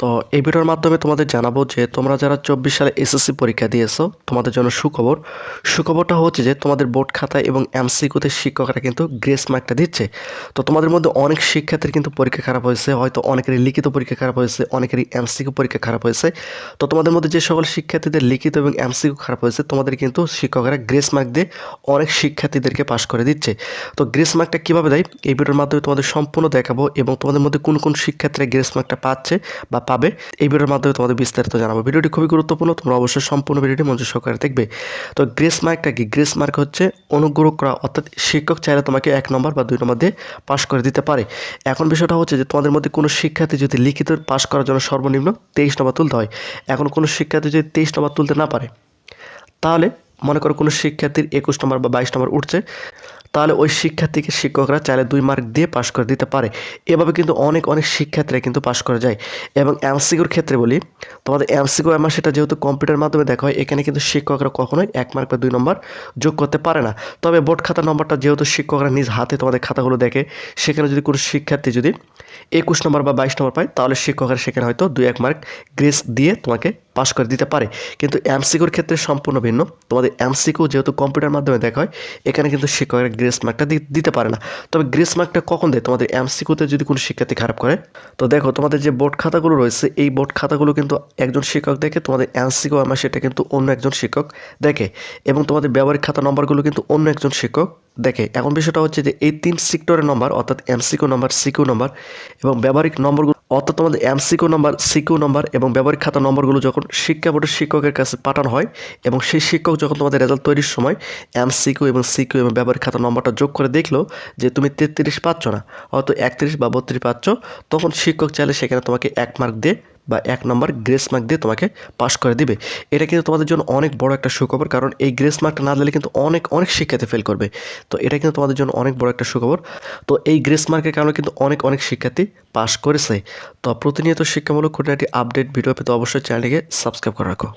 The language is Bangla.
তো এই ভিডিওর মাধ্যমে তোমাদের জানাব যে তোমরা যারা চব্বিশ সালে এসএসসি পরীক্ষা দিয়েছ, তোমাদের জন্য সুখবর। সুখবরটা হচ্ছে যে তোমাদের বোর্ড খাতায় এবং এমসিকিউতে শিক্ষকরা কিন্তু গ্রেস মার্কটা দিচ্ছে। তো তোমাদের মধ্যে অনেক শিক্ষার্থীর কিন্তু পরীক্ষা খারাপ হয়েছে, হয়তো অনেকেরই লিখিত পরীক্ষা খারাপ হয়েছে, অনেকেরই এমসিকিউ পরীক্ষা খারাপ হয়েছে। তো তোমাদের মধ্যে যে সকল শিক্ষার্থীদের লিখিত এবং এমসিকিউ খারাপ হয়েছে, তোমাদের কিন্তু শিক্ষকরা গ্রেস মার্ক দিয়ে অনেক শিক্ষার্থীদেরকে পাশ করে দিচ্ছে। তো গ্রেস মার্কটা কীভাবে দেয়? এই ভিডিওর মাধ্যমে তোমাদের সম্পূর্ণ দেখাবো এবং তোমাদের মধ্যে কোন কোন শিক্ষার্থীরা গ্রেস মার্কটা পাচ্ছে বা পাবে। এই ভিডিওর মাধ্যমে তোমাদের বিস্তারিত জানাব। ভিডিওটি খুবই গুরুত্বপূর্ণ, তোমরা অবশ্যই সম্পূর্ণ ভিডিওটি মনোযোগ সহকারে দেখবে। তো গ্রেস মার্কটা কি? গ্রেস মার্ক হচ্ছে অনুগ্রহ করা, অর্থাৎ শিক্ষক চাইলে তোমাকে এক নম্বর বা দুই নম্বর দিয়ে পাশ করে দিতে পারে। এখন বিষয়টা হচ্ছে যে তোমাদের মধ্যে কোনো শিক্ষার্থী যদি লিখিত পাশ করার জন্য সর্বনিম্ন তেইশ নম্বর তুলতে হয়, এখন কোনো শিক্ষার্থী যদি তেইশ নম্বর তুলতে না পারে, তাহলে মনে করো কোনো শিক্ষার্থীর একুশ নম্বর বা বাইশ নম্বর উঠছে তাহলে ওই শিক্ষার্থীকে শিক্ষকরা চাইলে দুই মার্ক দিয়ে পাশ করে দিতে পারে। এভাবে কিন্তু অনেক অনেক শিক্ষার্থীরা কিন্তু পাশ করে যায়। এবং এমসিকিউর ক্ষেত্রে বলি, তোমাদের এমসিকিউ আমার সেটা যেহেতু কম্পিউটার মাধ্যমে দেখা হয়, এখানে কিন্তু শিক্ষকরা কখনোই এক মার্ক বা দুই নম্বর যোগ করতে পারে না। তবে বোর্ড খাতার নম্বরটা যেহেতু শিক্ষকরা নিজ হাতে তোমাদের খাতাগুলো দেখে, সেখানে যদি কোনো শিক্ষার্থী যদি একুশ নম্বর বা বাইশ নম্বর পায়, তাহলে শিক্ষকরা সেখানে হয়তো দুই, এক মার্ক গ্রেস দিয়ে তোমাকে পাশ করে দিতে পারে। কিন্তু এমসিকিউর ক্ষেত্রে সম্পূর্ণ ভিন্ন। তোমাদের এমসিকিউ যেহেতু কম্পিউটার মাধ্যমে দেখা হয়, এখানে কিন্তু শিক্ষকরা গ্রেস মার্কটা দিতে পারে না। তবে গ্রেস মার্কটা কখন দেয়? তোমাদের এমসিকিউতে যদি কোনো শিক্ষার্থী খারাপ করে। তো দেখো, তোমাদের যে বোর্ড খাতাগুলো রয়েছে, এই বোর্ড খাতাগুলো কিন্তু একজন শিক্ষক দেখে, তোমাদের এমসিকিউ আমার সেটা কিন্তু অন্য একজন শিক্ষক দেখে। এবং তোমাদের ব্যবহারিক খাতা নম্বরগুলো কিন্তু অন্য একজন শিক্ষক দেখে। এখন বিষয়টা হচ্ছে যে এই তিন সেক্টরের নম্বর অর্থাৎ এমসিকিউ নম্বর সিকিউ নম্বর এবং ব্যবহারিক নম্বরগুলো অর্থাৎ তোমাদের এমসিকিউ নম্বর সিকিউ নম্বর এবং ব্যবহারিক খাতা নম্বরগুলো যখন শিক্ষা বোর্ডের শিক্ষকের কাছে পাঠানো হয় এবং সেই শিক্ষক যখন তোমাদের রেজাল্ট তৈরির সময় এমসিকিউ এবং সিকিউ এবং ব্যবহারিক খাতা নম্বরটা যোগ করে দেখল যে তুমি তেত্রিশ পাচ্ছ না অত একত্রিশ বা বত্রিশ পাচ্ছ, তখন শিক্ষক চাইলে সেখানে তোমাকে এক মার্ক দিয়ে বা এক নম্বর গ্রেস মার্ক দিয়ে তোমাকে পাশ করে দিবে। এটা কিন্তু তোমাদের জন্য অনেক বড় একটা সুখবর, কারণ এই গ্রেস মার্কটা না দিলে কিন্তু অনেক অনেক শিক্ষার্থী ফেল করবে। তো এটা কিন্তু তোমাদের জন্য অনেক বড় একটা সুখবর। তো এই গ্রেস মার্কের কারণে কিন্তু অনেক অনেক শিক্ষার্থী পাশ করেছে। তো প্রতিনিয়ত শিক্ষামূলক খুঁটিনাটি আপডেট ভিডিও পেতে অবশ্যই চ্যানেলটিকে সাবস্ক্রাইব করে রাখো।